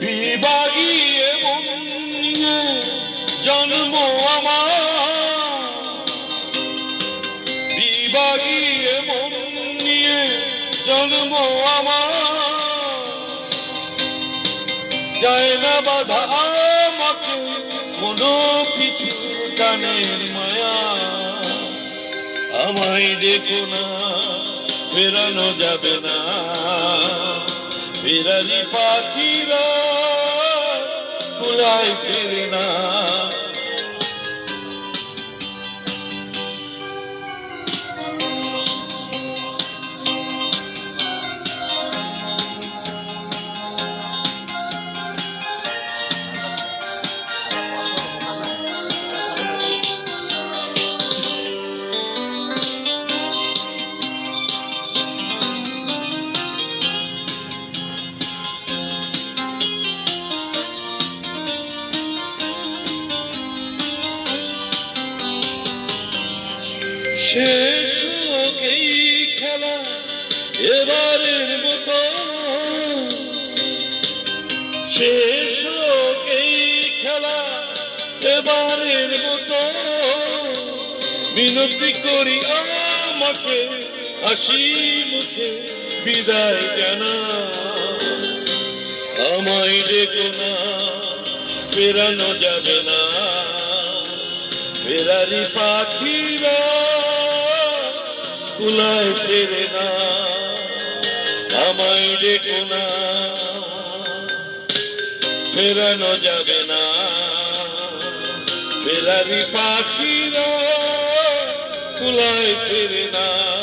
বিবাগিয়ে মন নিয়ে জন্ম আমার। যায় না কোনো কিছু মায়া। আমায় না, ফেরানো যাবে না। ফেরালি পাখিরা কুলায় ফিরে না। শেষ হোক এই খেলা এবারের মতো। শেষ হোক এই খেলা এবারের মতো। মিনতি করি আমাকে, হাসি মুখে বিদায় জানা আমায় ডেকো না, ফেরানো যাবে না। ফেরারি পাখিরা কুলায় ফেরে না আমায় দেখো না ফেরানো যাবে না। ফেরারি পাখিরা কুলায় ফেরে না।